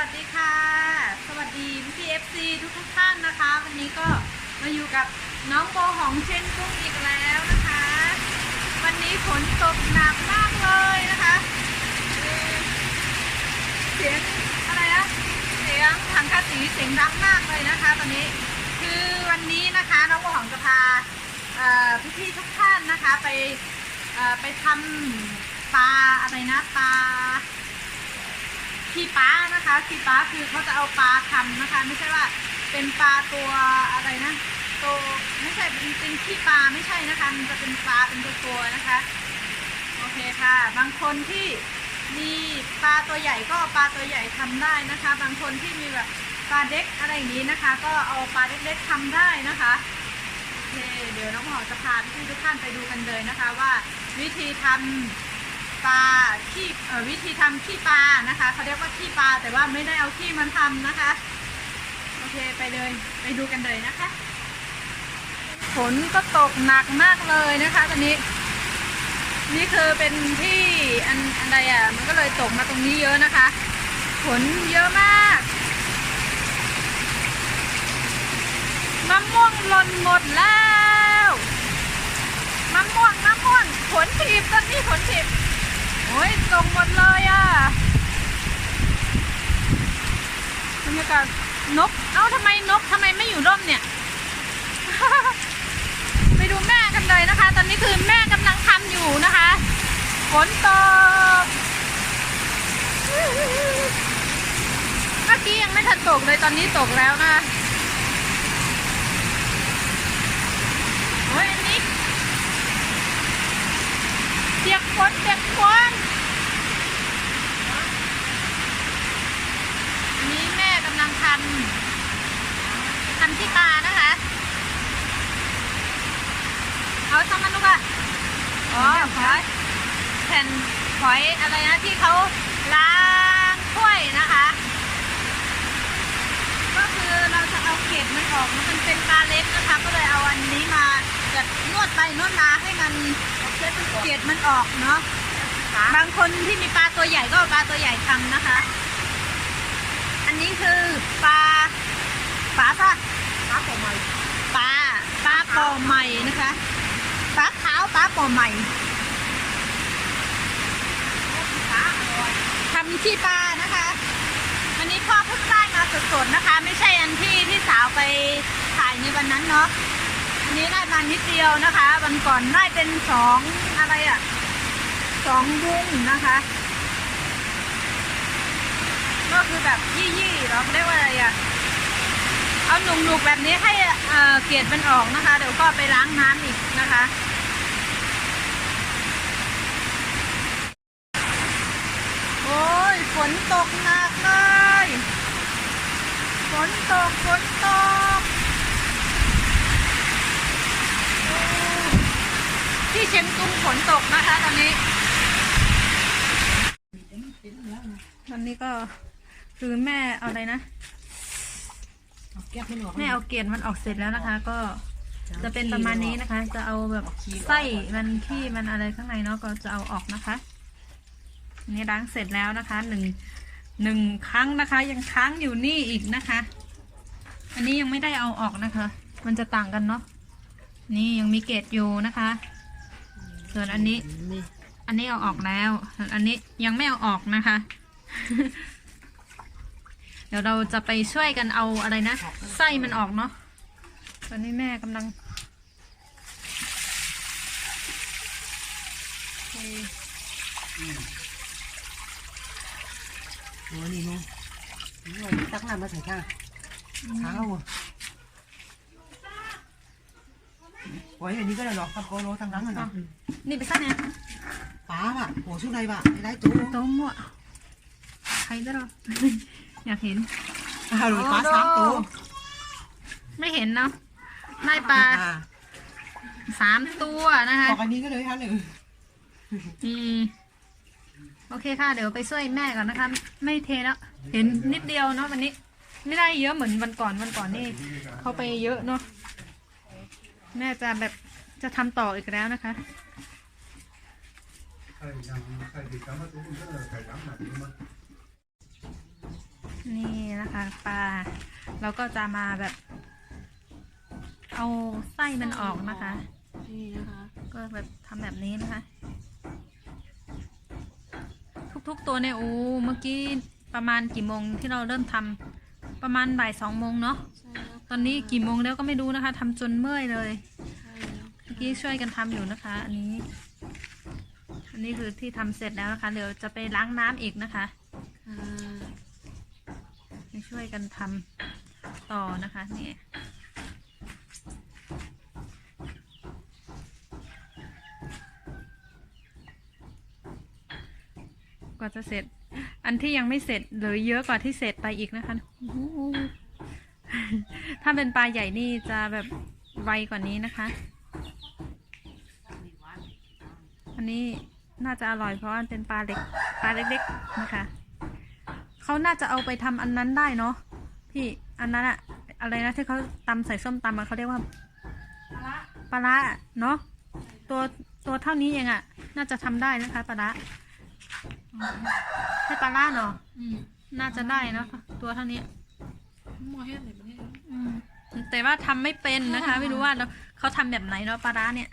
วัสดีค่ะ สวัสดีพี่เอฟซีทุกท่านนะคะ วันนี้ก็มาอยู่กับน้องโบหองเช่นกุ้งอีกแล้วนะคะ วันนี้ฝนตกหนักมากเลยนะคะ เสียงอะไรนะเสียงถังคาสีเสียงดังมากเลยนะคะ ตอนนี้คือวันนี้นะคะ น้องโบหองจะพาพี่พี่ๆทุกท่านนะคะไปไปทำปลาอะไรนะปลาขี้ป้า นะคะขี้ป้าคือเขาจะเอาปลาทำนะคะ ไม่ใช่ว่าเป็นปลาตัวอะไรนะตัวไม่ใช่เป็นเป็นขี้ปลาไม่ใช่นะคะ มันจะเป็นปลาเป็นตัวตัวๆนะคะโอเคค่ะ บางคนที่มีปลาตัวใหญ่ก็เอาปลาตัวใหญ่ทำได้นะคะ บางคนที่มีแบบปลาเด็กอะไรอย่างนี้นะคะ ก็เอาปลาเล็กๆทำได้นะคะโอเคเดี๋ยวน้องหอจะพาพี่ทุกท่านไปดูกันเลยนะคะ ว่าวิธีทำ ปลาขี้วิธีทำขี้ปลานะคะเขาเรียกว่าขี้ปลาแต่ว่าไม่ได้เอาขี้มันทำนะคะ โอเคไปเลยไปดูกันเลยนะคะฝนก็ตกหนักมากเลยนะคะตอนนี้ นี่คือเป็นที่อันอะไรอะมันก็เลยตกมาตรงนี้เยอะนะคะฝนเยอะมากมะม่วงหล่นหมดแล้วมะม่วงมะม่วงผลถีบตอนนี้ผลถีบ โอ้ยตกหมดเลยอะบรรยากาศนก เอ้าทำไมนกทำไมไม่อยู่ร่มเนี่ย ไปดูแม่กันเลยนะคะ ตอนนี้คือแม่กำลังทำอยู่นะคะฝนตกเมื่อกี้ยังไม่ทันตกเลยตอนนี้ตกแล้วนะโอ้ยอันนี้เปียกฝนเปียกฝนนี้แม่กำลังทำทำที่ตานะคะ เอาทำมันลูกอะอ๋อหอยแผ่นหอยอะไรนะที่เขาล้างถ้วยนะคะ ก็คือเราจะเอาเกล็ดมันออกมันเป็นปลาเล็กนะคะ ก็เลยเอาอันนี้มาแบบนวดไปนวดมาให้มันเกล็ดมันออกเนาะบางคนที่มีปลาตัวใหญ่ก็ปลาตัวใหญ่ทำนะคะ อันนี้คือปลาซะ ปลาปลาใหม่ ปลาปลาปอใหม่ นะคะปลาขาวปลาปอใหม่ทำที่ปลานะคะ อันนี้พ่อเพิ่งได้มาสดๆนะคะ ไม่ใช่อันที่ที่สาวไปถ่ายในวันนั้นเนาะอันนี้ได้มานิดเดียวนะคะ วันก่อนได้เป็นสองอะไรอะสองบุ้งนะคะ ก็คือแบบยี่ๆเราเรียกว่าอะไรอะเอา หนุกๆแบบนี้ให้เกลียดมันออกนะคะ เดี๋ยวก็ไปล้างน้ำอีกนะคะโอ้ยฝนตกหนักเลยฝนตกฝนตกที่เชียงตุงฝนตกนะคะตอนนี้ตอนนี้ก็คือแม่เอาอะไรนะ เอาแก้มันออกแม่เอาเกล็ดมันออกเสร็จแล้วนะคะ ก็จะเป็นประมาณนี้นะคะ จะเอาแบบไส้มันขี้มันอะไรข้างในเนาะก็จะเอาออกนะคะอันนี่ล้างเสร็จแล้วนะคะหนึ่งหนึ่งครั้งนะคะ ยังค้างอยู่นี่อีกนะคะ อันนี้ยังไม่ได้เอาออกนะคะ มันจะต่างกันเนาะนี่ยังมีเกล็ดอยู่นะคะ ส่วนอันนี้นี่อันนี้เอาออกแล้วส่วนอันนี้ยังไม่เอาออกนะคะ เดี๋ยวเราจะไปช่วยกันเอาอะไรนะ ไส้มันออกเนาะตอนนี้แม่กำลังโอเคโอ้นี่ไงนี่ไงตักน้ำมาใส่ข้างเท้าอะโอ้ยอันนี้ก็ได้หรอกกับโกโลทางหลังอะเนาะนี่ไปไส้เนี่ยปลาว่ะโอ้ชุดไรว่ะไม่ได้ตัวโต้มอะใครได้หรอ อยากเห็น อ้าวหลุยฟ้าสามตัวไม่เห็นเนาะได้ปลาสามตัวนะคะ บอกอันนี้ก็เลยค่ะหรืออืมโอเคค่ะ เดี๋ยวไปช่วยแม่ก่อนนะคะ ไม่เทแล้วเห็นนิดเดียวเนาะวันนี้ ไม่ได้เยอะเหมือนวันก่อนวันก่อนนี่เขาไปเยอะเนาะแม่จะแบบจะทำต่ออีกแล้วนะคะะคะปลาเราก็จะมาแบบ เอาไส้มันออกนะคะ นี่นะคะ ก็แบบทำแบบนี้นะคะ ทุกๆตัวเนี่ยโอ้เมื่อกี้ประมาณกี่โมงที่เราเริ่มทำประมาณบ่ายสองโมงเนาะใช่แล้วตอนนี้กี่โมงแล้วก็ไม่รู้นะคะทำจนเมื่อยเลยใช่แล้วเมื่อกี้ช่วยกันทำอยู่นะคะ อันนี้ อันนี้คือที่ทำเสร็จแล้วนะคะเดี๋ยวจะไปล้างน้ำอีกนะคะค่ะไป ช่วยกันทำต่อนะคะนี่กว่าจะเสร็จ อันที่ยังไม่เสร็จเหลือเยอะกว่าที่เสร็จไปอีกนะคะ ถ้าเป็นปลาใหญ่นี่จะแบบไวกว่านี้นะคะ อันนี้น่าจะอร่อยเพราะมันเป็นปลาเล็ก ปลาเล็กๆนะคะ เขาน่าจะเอาไปทำอันนั้นได้เนาะพี่อันนั้นอะอะไรนะที่เขาตำใส่ส้มตำอะเขาเรียกว่าปลาร้าอะเนาะตัวตัวเท่านี้เองอะน่าจะทำได้นะคะปลาร้าอ๋อใช่ปลาร้าเนาะอืมน่าจะได้เนาะตัวเท่านี้หมอเฮ็ดอะไรประเทศอืม แต่ว่าทำไม่เป็นนะคะ ไม่รู้ว่าเราเขาทำแบบไหนเนาะปลาร้าเนี่ย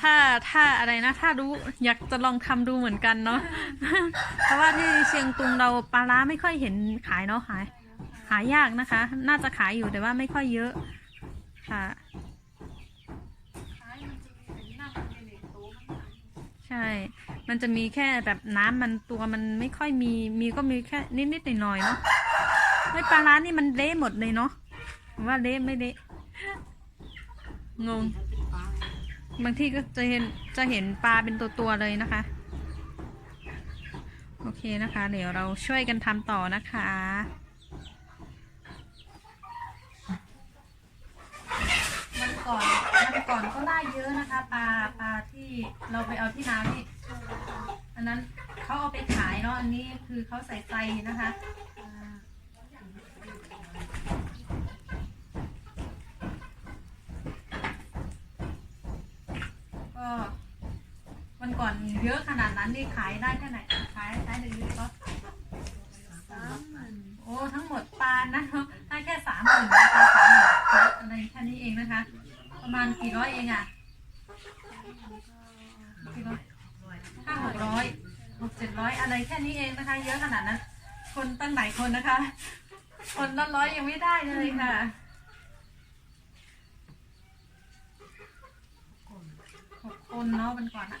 ถ้าถ้าอะไรนะ ถ้ารู้อยากจะลองทำดูเหมือนกันเนาะเพราะว่าที่เชียงตุงเราปลาร้าไม่ค่อยเห็นขายเนาะขายหายากนะคะ น่าจะขายอยู่แต่ว่าไม่ค่อยเยอะค่ะใช่ มันจะมีแค่แบบน้ำมันตัวมันไม่ค่อยมี มีก็มีแค่นิดๆหน่อยๆเนาะไม่ปลาร้านี่มันเละหมดเลยเนาะ ว่าเละไม่เละงง บางที่ก็จะเห็นจะเห็นปลาเป็นตัวตัวๆเลยนะคะ โอเคนะคะ เดี๋ยวเราช่วยกันทำต่อนะคะมันก่อนมันก่อนก็ได้เยอะนะคะ ปลาปลาที่เราไปเอาที่น้ำนี่อันนั้นเขาเอาไปขายเนาะอันนี้คือเขาใส่ใจนะคะ ก็วันก่อน เยอะขนาดนั้นนี่ขายได้แค่ไหนขายได้เลยก็สามหมื่นโอ้ทั้งหมดปลานะได้แค่สามหมื่นนะคะสามหมื่นอะไรแค่นี้เองนะคะ ประมาณกี่ร้อยเองอะกี่ร้อยห้าหกร้อยหกเจ็ดร้อยอะไรแค่นี้เองนะคะ เยอะขนาดนั้น คนตั้งหลายคนนะคะ คนละร้อยยังไม่ได้เลยค่ะหกคนเนาะวันก่อนอะ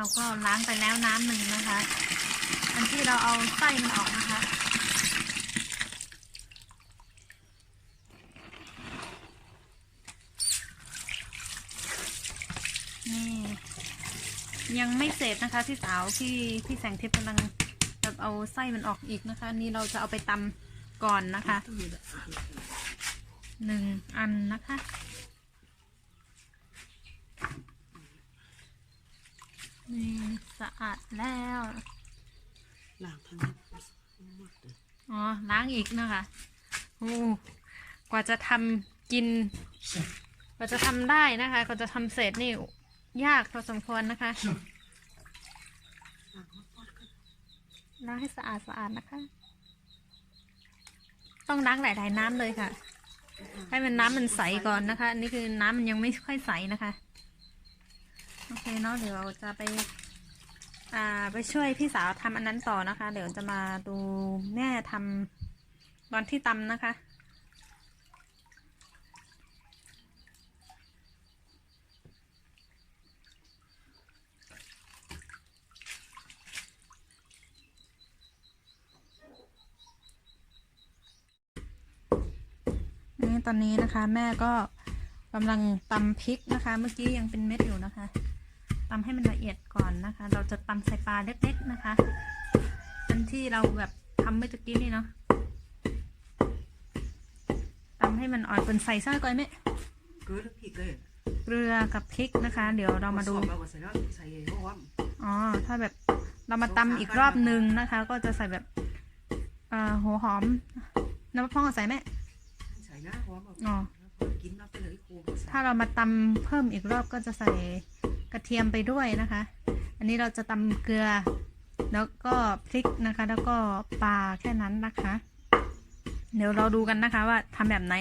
เราก็ล้างไปแล้วน้ำหนึ่งนะคะ อันที่เราเอาไส้มันออกนะคะนี่ยังไม่เสร็จนะคะพี่สาวพี่พี่แสงเทพกำลังแบบเอาไส้มันออกอีกนะคะ นี่เราจะเอาไปตำก่อนนะคะหนึ่งอันนะคะ นี่สะอาดแล้วหลังทางนี้หมดเลยอ๋อล้างอีกนะคะโอ้กว่าจะทำกิน กว่าจะทำได้นะคะ กว่าจะทำเสร็จนี่ยากพอสมควรนะคะล้างให้สะอาดสะอาดนะคะ ต้องล้างหลาย ๆ น้ำเลยค่ะ ให้มันน้ำมันใสก่อนนะคะ อันนี้คือน้ำมันยังไม่ค่อยใสนะคะ โอเคเนาะเดี๋ยวเราจะไปอ่าไปช่วยพี่สาวทำอันนั้นต่อนะคะ เดี๋ยวจะมาดูแม่ทำตอนที่ตำนะคะนี่ตอนนี้นะคะแม่ก็กำลังตำพริกนะคะ เมื่อกี้ยังเป็นเม็ดอยู่นะคะ ตำให้มันละเอียดก่อนนะคะ เราจะตำใส่ปลาเล็กๆนะคะ อันที่เราแบบทำเมื่อตะกี้นี่เนาะตำให้มันอ่อนเป็นใส่ไส้ก่อนไหมเกลือแล้วพริกเลยเกลือกับพริกนะคะ เดี๋ยวเรามาดูซอเราก็ใส่แล้วใส่หัวหอมอ๋อถ้าแบบเรามาตำอีกรอบนึงนะคะ ก็จะใส่แบบเอ่อหัวหอมน้ำมะพร้าวใส่ไหมใส่นะหัวหอมอ๋อกินน้ำไปเลยครูก็ใส่ถ้าเรามาตำเพิ่มอีกรอบก็จะใส่ กระเทียมไปด้วยนะคะ อันนี้เราจะตำเกลือ แล้วก็พริกนะคะ แล้วก็ปลาแค่นั้นนะคะ เดี๋ยวเราดูกันนะคะว่าทำแบบไหน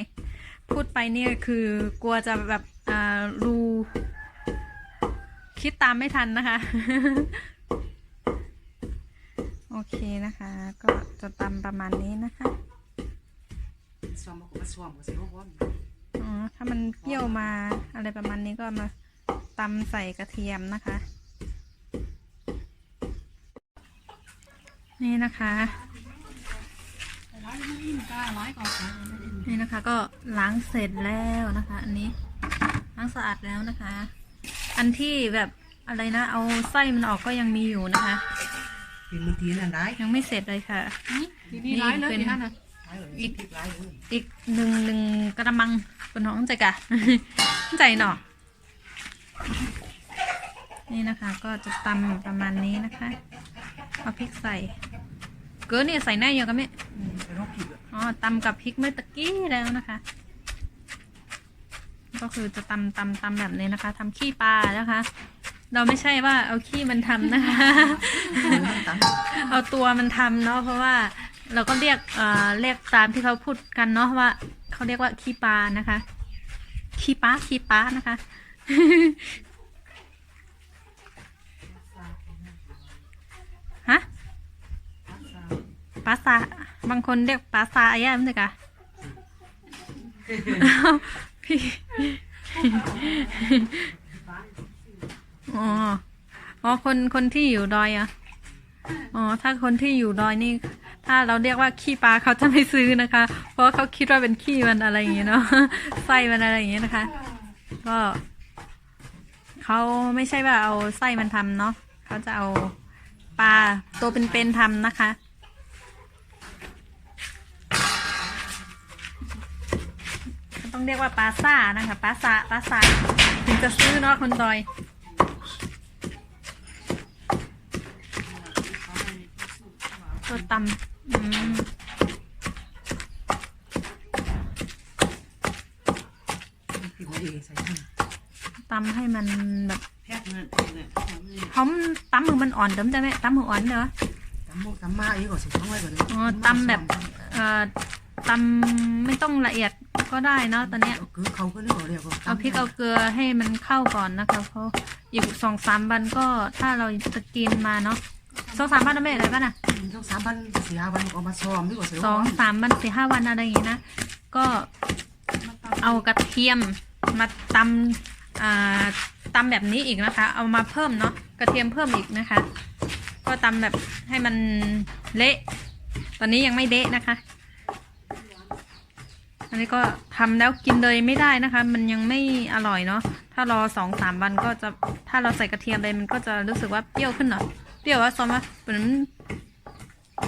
พูดไปเนี่ยคือกลัวจะแบบอ่ารูคิดตามไม่ทันนะคะ โอเคนะคะ ก็จะตำประมาณนี้นะคะซอมก็มาซอมก็ใส่หัวหอมอ๋อถ้ามันเปรี้ยวมาอะไรประมาณนี้ก็มา ตำใส่กระเทียมนะคะ นี่นะคะร้ายไม่อิ่มกล้าร้ายก่อนนี่นะคะก็ล้างเสร็จแล้วนะคะ อันนี้ล้างสะอาดแล้วนะคะ อันที่แบบอะไรนะเอาไส้มันออกก็ยังมีอยู่นะคะเป็นมือทีนั่นได้ยังไม่เสร็จเลยค่ะทีนี้ร้ายเลยทีนั้นนะได้เลยพริกร้ายเลยอีกหนึ่งหนึ่งกระมังเป็นน้องใจกะใจหนอ นี่นะคะก็จะตำประมาณนี้นะคะ เอาพริกใส่ เกลือเนี่ยใส่แน่ยังกันไหมอืมใส่หัวพริกอะอ๋อตำกับพริกเมื่อตะกี้แล้วนะคะ ก็คือจะตำตำตำแบบนี้นะคะทำขี้ปลานะคะ เราไม่ใช่ว่าเอาขี้มันทำนะคะน้ำตาลเอาตัวมันทำเนาะเพราะว่าเราก็เรียกเอ่อเรียกตามที่เขาพูดกันเนาะว่าเขาเรียกว่าขี้ปลานะคะ ขี้ปลาขี้ปลานะคะ ฮะปลาซาบางคนเรียกปลาซาอะไรไม่ใช่กะอ้าวพี่อ๋ออ๋อคนคนที่อยู่ดอยอะอ๋อถ้าคนที่อยู่ดอยนี่ ถ้าเราเรียกว่าขี้ปลาเขาจะไม่ซื้อนะคะ เพราะเขาคิดว่าเป็นขี้มันอะไรอย่างเงี้ยเนาะไส้มันอะไรอย่างเงี้ยนะคะ ก็ เขาไม่ใช่ว่าเอาไส้มันทำเนาะเขาจะเอาปลาตัวเป็นๆทำนะคะ ต้องเรียกว่าปลาซ่านะคะปลาซาปลาซาถึงจะซื้อเนาะคนดอยตัวตำอืมองใส่ ตำให้มันแบบแพทย์นั่นเนี่ยหอมตำมือมันอ่อนเดิมจะไหมตำมืออ่อนเนาะตำมกตำมาอีกก็ใส่ท้องไว้ก่อนเลยอ๋อตำแบบ เอ่อตำไม่ต้องละเอียดก็ได้เนาะตอนเนี้ยเกลือเขาก็เรียกว่าเรียกว่าเอาพริกเอาเกลือให้มันเข้าก่อนนะคะเพราะอีกสองสามวันก็ถ้าเราจะกินมาเนาะสองสามวันนะแม่อะไรบ้างนะต้องสามพันสี่ห้าพันก็มาซ้อมดีกว่าใส่สองสามวันสี่ห้าวันอะไรอย่างงี้นะก็เอากระเทียมมาตำอ่า ตำแบบนี้อีกนะคะ เอามาเพิ่มเนาะกระเทียมเพิ่มอีกนะคะ ก็ตำแบบให้มันเละ ตอนนี้ยังไม่เละนะคะ อันนี้ก็ทำแล้วกินเลยไม่ได้นะคะ มันยังไม่อร่อยเนาะถ้ารอสองสามวันก็จะถ้าเราใส่กระเทียมไปมันก็จะรู้สึกว่าเปรี้ยวขึ้นเนาะเปรี้ยวว่าซอมว่าเหมือน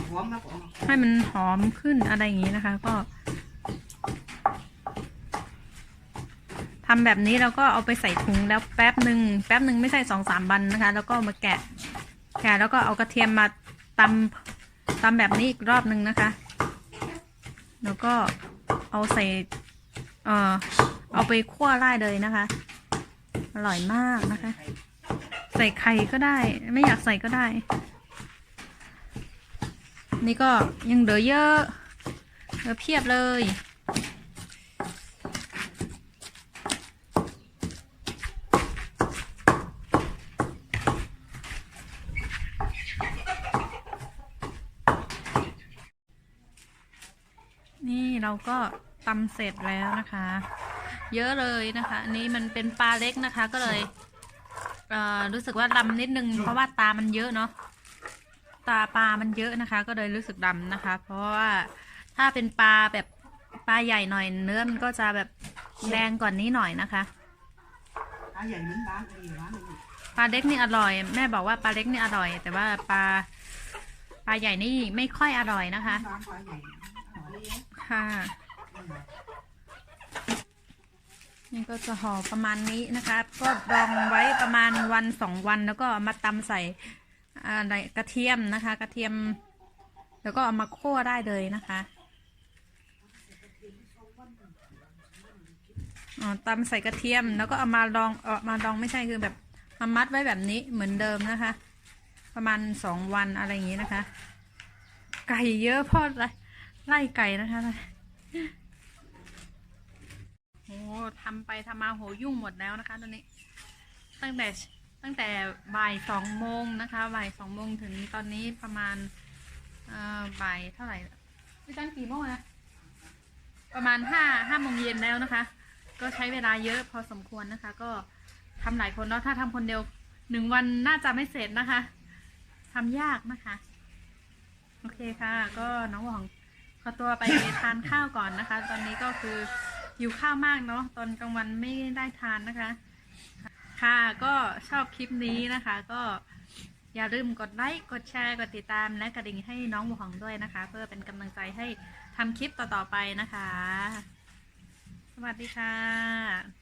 หอมนะผมให้มันหอมขึ้นอะไรอย่างนี้นะคะ ก็ ทำแบบนี้เราก็เอาไปใส่ถุงแล้วแป๊บหนึ่งแป๊บหนึ่งไม่ใช่สองสามวันนะคะ แล้วก็มาแกะแกะแล้วก็เอากระเทียมมาตำตำแบบนี้อีกรอบหนึ่งนะคะ แล้วก็เอาใส่เอ่อเอาไปคั่วไล่เลยนะคะ อร่อยมากนะคะ ใส่ไข่ก็ได้ ไม่อยากใส่ก็ได้ นี่ก็ยังเหลือเยอะเหลือเพียบเลย นี่ เราก็ตำเสร็จแล้วนะคะ เยอะเลยนะคะ อันนี้มันเป็นปลาเล็กนะคะ ก็เลยเอ่อรู้สึกว่าดำนิดนึง เพราะว่าตามันเยอะเนาะตาปลามันเยอะนะคะ ก็เลยรู้สึกดำนะคะ เพราะว่าถ้าเป็นปลาแบบปลาใหญ่หน่อยเนื้อมันก็จะแบบแดงกว่านี้หน่อยนะคะตาใหญ่มือนร้านอีร้านปลาเล็กนี่อร่อย แม่บอกว่าปลาเล็กนี่อร่อย แต่ว่าปลาปลาใหญ่นี่ไม่ค่อยอร่อยนะคะ ค่ะนี่ก็จะห่อประมาณนี้นะคะ ก็ดองไว้ประมาณวันสองวันแล้วก็มาตำใส่อะไรกระเทียมนะคะ กระเทียม แล้วก็เอามาคั่วได้เลยนะคะตำใส่กระเทียมแล้วก็เอามาดองเออมาดองไม่ใช่คือแบบมามัดไว้แบบนี้เหมือนเดิมนะคะ ประมาณสองวันอะไรอย่างนี้นะคะ ไก่เยอะพ่อไล่ ไล่ไก่นะคะโอ้ทำไปทำมาโหยุ่งหมดแล้วนะคะตอนนี้ ตั้งแต่ตั้งแต่บ่ายสองโมงนะคะบ่ายสองโมงถึงตอนนี้ประมาณเอ่อบ่ายเท่าไหร่พี่ตั้งกี่โมงนะประมาณห้าห้าโมงเย็นแล้วนะคะ ก็ใช้เวลาเยอะพอสมควรนะคะ ก็ทำหลายคนเนาะถ้าทำคนเดียวหนึ่งวันน่าจะไม่เสร็จนะคะทำยากนะคะ โอเคค่ะ ก็น้องหวอง ขอตัวไปทานข้าวก่อนนะคะ ตอนนี้ก็คือหิวข้าวมากเนาะตอนกลางวันไม่ได้ทานนะคะ ค่ะก็ชอบคลิปนี้นะคะ ก็อย่าลืมกดไลค์กดแชร์กดติดตามและกระดิ่งให้น้องบัวหองด้วยนะคะ เพื่อเป็นกำลังใจให้ทำคลิปต่อๆไปนะคะ สวัสดีค่ะ